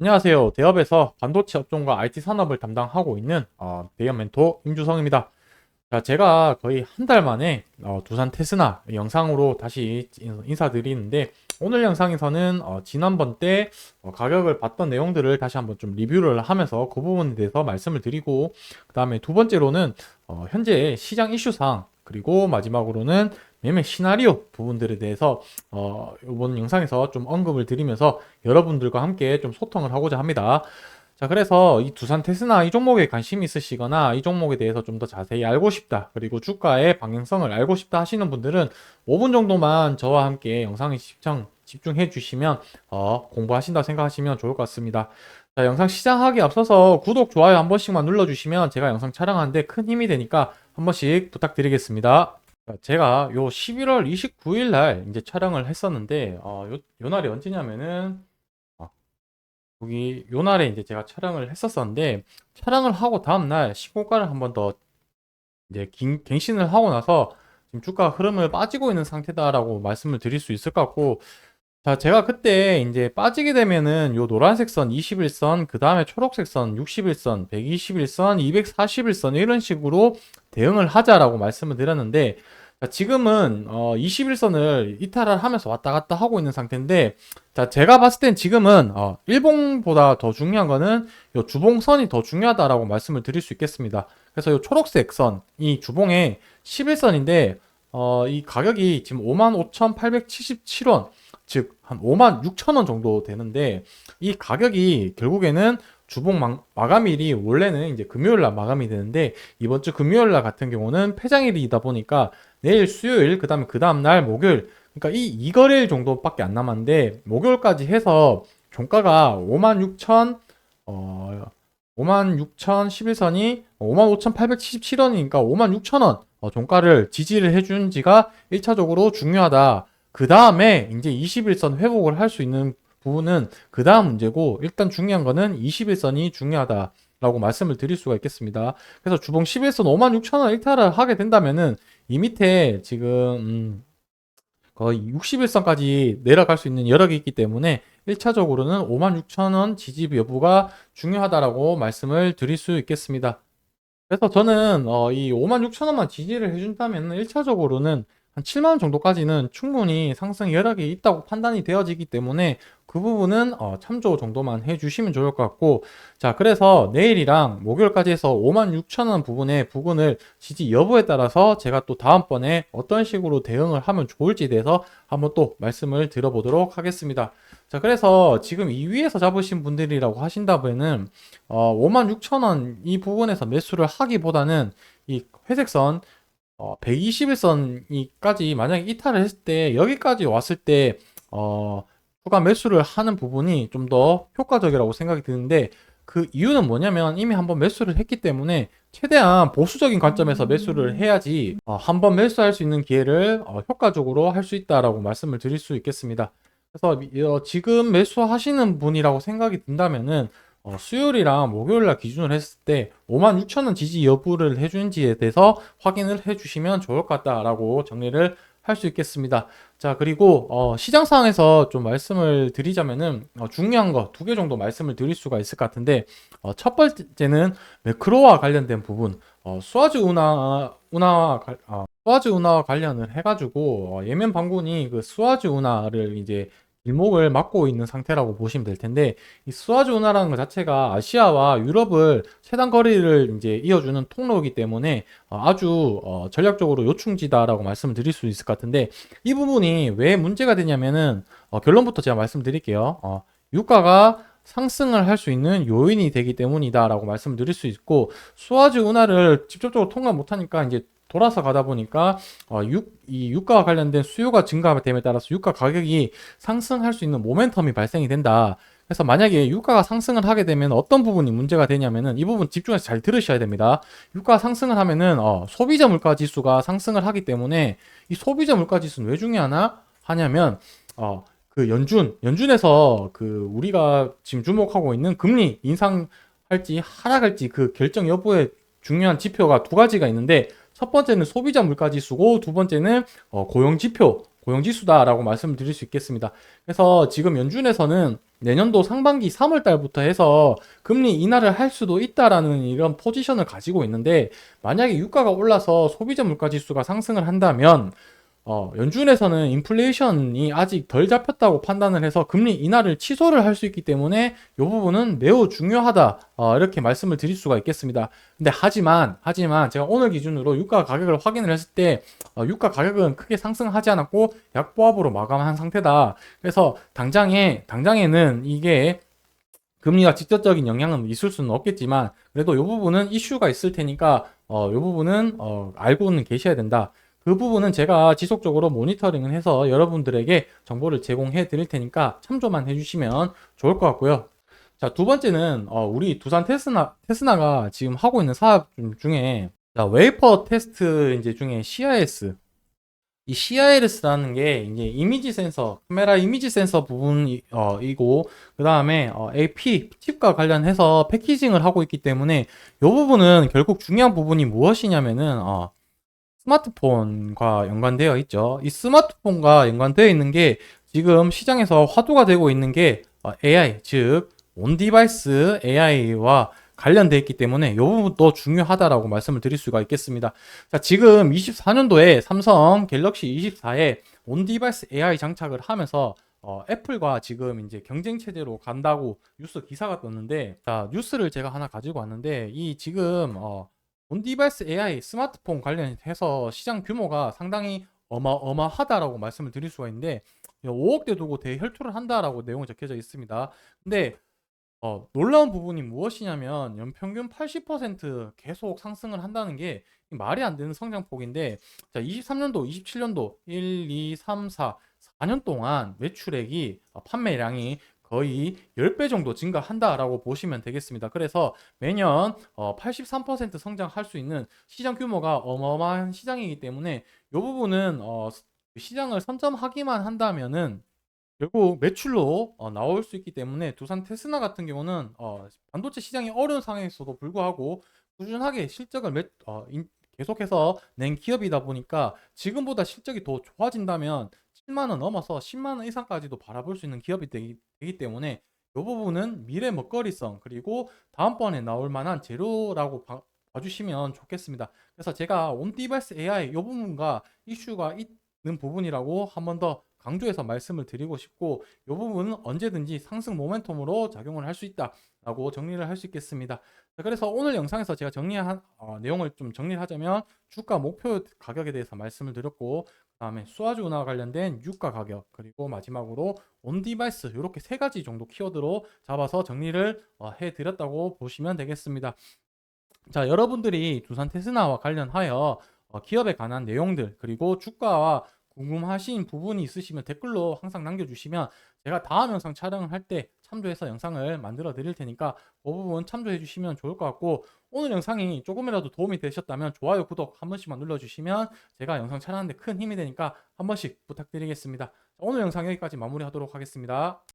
안녕하세요. 대업에서 반도체 업종과 IT 산업을 담당하고 있는 어, 대업 멘토 임주성입니다. 자, 제가 거의 한 달 만에 어, 두산 테스나 영상으로 다시 인- 인사드리는데 오늘 영상에서는 어, 지난번 때 어, 가격을 봤던 내용들을 다시 한번 좀 리뷰를 하면서 그 부분에 대해서 말씀을 드리고 그 다음에 두 번째로는 어, 현재 시장 이슈상 그리고 마지막으로는 매매 시나리오 부분들에 대해서 어, 이번 영상에서 좀 언급을 드리면서 여러분들과 함께 좀 소통을 하고자 합니다. 자, 그래서 이 두산 테스나 이 종목에 관심이 있으시거나 이 종목에 대해서 좀 더 자세히 알고 싶다. 그리고 주가의 방향성을 알고 싶다 하시는 분들은 5분 정도만 저와 함께 영상에 시청 집중해 주시면 어, 공부하신다고 생각하시면 좋을 것 같습니다. 자, 영상 시작하기 앞서서 구독, 좋아요 한 번씩만 눌러주시면 제가 영상 촬영하는데 큰 힘이 되니까 한 번씩 부탁드리겠습니다. 자, 제가 요 11월 29일 날 이제 촬영을 했었는데 어, 요, 요 날이 언제냐면은 어, 여기 요 날에 이제 제가 촬영을 했었었는데 촬영을 하고 다음 날 신고가를 한 번 더 이제 갱, 갱신을 하고 나서 지금 주가 흐름을 빠지고 있는 상태다라고 말씀을 드릴 수 있을 것 같고 자, 제가 그때 이제 빠지게 되면은 요 노란색 선 21선, 그 다음에 초록색 선 61선, 121선, 241선 이런 식으로 대응을 하자라고 말씀을 드렸는데 자, 지금은 어, 21선을 이탈을 하면서 왔다 갔다 하고 있는 상태인데 자, 제가 봤을 땐 지금은 어, 일봉보다 더 중요한 거는 요 주봉선이 더 중요하다라고 말씀을 드릴 수 있겠습니다. 그래서 요 초록색 선, 이 주봉의 11선인데 어, 이 가격이 지금 55,877원 즉 한 5만 6천 원 정도 되는데 이 가격이 결국에는 주봉 마, 마감일이 원래는 이제 금요일 날 마감이 되는데 이번 주 금요일 날 같은 경우는 폐장일이다 보니까 내일 수요일 그다음에 그 다음 날 목요일 그러니까 이 2거래일 정도밖에 안 남았는데 목요일까지 해서 종가가 5만 6천 어 5만 6천 11선이 5만 5,877원이니까 5만 6천 원 어, 종가를 지지를 해준 지가 1차적으로 중요하다. 그 다음에 이제 21선 회복을 할 수 있는 부분은 그 다음 문제고 일단 중요한 거는 21선이 중요하다 라고 말씀을 드릴 수가 있겠습니다. 그래서 주봉 11선 56,000원 일탈을 하게 된다면은 이 밑에 지금 음 거의 61선까지 내려갈 수 있는 여력이 있기 때문에 1차적으로는 56,000원 지지 여부가 중요하다라고 말씀을 드릴 수 있겠습니다. 그래서 저는 어, 이 56,000원만 지지를 해준다면 1차적으로는 한 7만원 정도까지는 충분히 상승 여력이 있다고 판단이 되어지기 때문에 그 부분은 어, 참조 정도만 해주시면 좋을 것 같고 자 그래서 내일이랑 목요일까지 해서 56,000원 부분의 부분을 지지 여부에 따라서 제가 또 다음번에 어떤 식으로 대응을 하면 좋을지에 대해서 한번 또 말씀을 드려보도록 하겠습니다. 자 그래서 지금 이 위에서 잡으신 분들이라고 하신다면은 어, 56,000원 이 부분에서 매수를 하기보다는 이 회색선 어, 121선이까지 만약에 이탈을 했을 때 여기까지 왔을 때 어, 추가 매수를 하는 부분이 좀 더 효과적이라고 생각이 드는데 그 이유는 뭐냐면 이미 한번 매수를 했기 때문에 최대한 보수적인 관점에서 매수를 해야지 어, 한번 매수할 수 있는 기회를 어, 효과적으로 할 수 있다라고 말씀을 드릴 수 있겠습니다. 그래서 미- 어, 지금 매수하시는 분이라고 생각이 든다면은 어, 수요일이랑 목요일날 기준으로 했을 때 56,000원 지지 여부를 해준지에 대해서 확인을 해주시면 좋을 것 같다라고 정리를 할 수 있겠습니다. 자 그리고 어, 시장 상황에서 좀 말씀을 드리자면은 어, 중요한 거 두 개 정도 말씀을 드릴 수가 있을 것 같은데 어, 첫 번째는 매크로와 관련된 부분 어, 수아즈 운하 운하와 관- 어, 수아즈 운하와 관련을 해가지고 어, 예멘 반군이 그 수아즈 운하를 이제 길목을 막고 있는 상태라고 보시면 될 텐데 이 수아즈 운하라는 것 자체가 아시아와 유럽을 최단 거리를 이제 이어주는 통로이기 때문에 어, 아주 어, 전략적으로 요충지다라고 말씀을 드릴 수 있을 것 같은데 이 부분이 왜 문제가 되냐면은 어, 결론부터 제가 말씀드릴게요. 어, 유가가 상승을 할 수 있는 요인이 되기 때문이다라고 말씀드릴 수 있고 수아즈 운하를 직접적으로 통과 못하니까 이제 돌아서 가다 보니까 어, 유, 이 유가와 관련된 수요가 증가됨에 따라서 유가 가격이 상승할 수 있는 모멘텀이 발생이 된다. 그래서 만약에 유가가 상승을 하게 되면 어떤 부분이 문제가 되냐면은 이 부분 집중해서 잘 들으셔야 됩니다. 유가 상승을 하면은 어, 소비자 물가 지수가 상승을 하기 때문에 이 소비자 물가 지수는 왜 중요하나 하냐면 어, 그 연준 연준에서 그 우리가 지금 주목하고 있는 금리 인상할지 하락할지 그 결정 여부에 중요한 지표가 두 가지가 있는데 첫 번째는 소비자 물가 지수고 두 번째는 어, 고용 지표 고용 지수다라고 말씀을 드릴 수 있겠습니다. 그래서 지금 연준에서는 내년도 상반기 3월 달부터 해서 금리 인하를 할 수도 있다라는 이런 포지션을 가지고 있는데 만약에 유가가 올라서 소비자 물가 지수가 상승을 한다면 어, 연준에서는 인플레이션이 아직 덜 잡혔다고 판단을 해서 금리 인하를 취소를 할 수 있기 때문에 이 부분은 매우 중요하다 어, 이렇게 말씀을 드릴 수가 있겠습니다. 근데 하지만 하지만 제가 오늘 기준으로 유가 가격을 확인을 했을 때 어, 유가 가격은 크게 상승하지 않았고 약보합으로 마감한 상태다. 그래서 당장에 당장에는 이게 금리가 직접적인 영향은 있을 수는 없겠지만 그래도 이 부분은 이슈가 있을 테니까 어, 이 부분은 어, 알고는 계셔야 된다. 그 부분은 제가 지속적으로 모니터링을 해서 여러분들에게 정보를 제공해 드릴 테니까 참조만 해주시면 좋을 것 같고요. 자, 두 번째는 어, 우리 두산 테스나 테스나가 지금 하고 있는 사업 중- 중에 자, 웨이퍼 테스트 이제 중에 CIS 이 CIS라는 게 이제 이미지 센서, 카메라 이미지 센서 부분이고 그 다음에 AP 칩과 관련해서 패키징을 하고 있기 때문에 이 부분은 결국 중요한 부분이 무엇이냐면은 어, 스마트폰과 연관되어 있죠. 이 스마트폰과 연관되어 있는 게 지금 시장에서 화두가 되고 있는 게 어, AI, 즉 온 디바이스 AI와 관련되어 있기 때문에 이 부분도 중요하다라고 말씀을 드릴 수가 있겠습니다. 자, 지금 24년도에 삼성 갤럭시 24에 온 디바이스 AI 장착을 하면서 어, 애플과 지금 이제 경쟁 체제로 간다고 뉴스 기사가 떴는데, 자, 뉴스를 제가 하나 가지고 왔는데, 이 지금 어, 온디바이스 AI 스마트폰 관련해서 시장 규모가 상당히 어마어마하다라고 말씀을 드릴 수가 있는데 5억대 두고 대혈투를 한다라고 내용이 적혀져 있습니다. 근데 어, 놀라운 부분이 무엇이냐면 연평균 80% 계속 상승을 한다는 게 말이 안 되는 성장폭인데 자, 23년도, 27년도 1, 2, 3, 4, 4년 동안 매출액이 어, 판매량이 거의 10배 정도 증가한다라고 보시면 되겠습니다. 그래서 매년 어, 83% 성장할 수 있는 시장 규모가 어마어마한 시장이기 때문에 이 부분은 어, 시장을 선점하기만 한다면은 결국 매출로 어, 나올 수 있기 때문에 두산 테스나 같은 경우는 어, 반도체 시장이 어려운 상황에서도 불구하고 꾸준하게 실적을 매, 어, 인- 계속해서 낸 기업이다 보니까 지금보다 실적이 더 좋아진다면 7만 원 넘어서 10만 원 이상까지도 바라볼 수 있는 기업이 되기, 되기 때문에 이 부분은 미래 먹거리성 그리고 다음번에 나올 만한 재료라고 봐, 봐주시면 좋겠습니다. 그래서 제가 온디바이스 AI 이 부분과 이슈가 있는 부분이라고 한 번 더 강조해서 말씀을 드리고 싶고 이 부분은 언제든지 상승 모멘텀으로 작용을 할 수 있다라고 정리를 할 수 있겠습니다. 자, 그래서 오늘 영상에서 제가 정리한 어, 내용을 좀 정리를 하자면 주가 목표 가격에 대해서 말씀을 드렸고 그 다음에 수화주 운하와 관련된 유가 가격 그리고 마지막으로 온 디바이스 이렇게 세 가지 정도 키워드로 잡아서 정리를 어, 해드렸다고 보시면 되겠습니다. 자, 여러분들이 두산 테스나와 관련하여 어, 기업에 관한 내용들 그리고 주가와 궁금하신 부분이 있으시면 댓글로 항상 남겨주시면 제가 다음 영상 촬영을 할때 참조해서 영상을 만들어 드릴 테니까 그 부분 참조해 주시면 좋을 것 같고 오늘 영상이 조금이라도 도움이 되셨다면 좋아요, 구독 한 번씩만 눌러주시면 제가 영상 촬영하는데 큰 힘이 되니까 한 번씩 부탁드리겠습니다. 자, 오늘 영상 여기까지 마무리하도록 하겠습니다.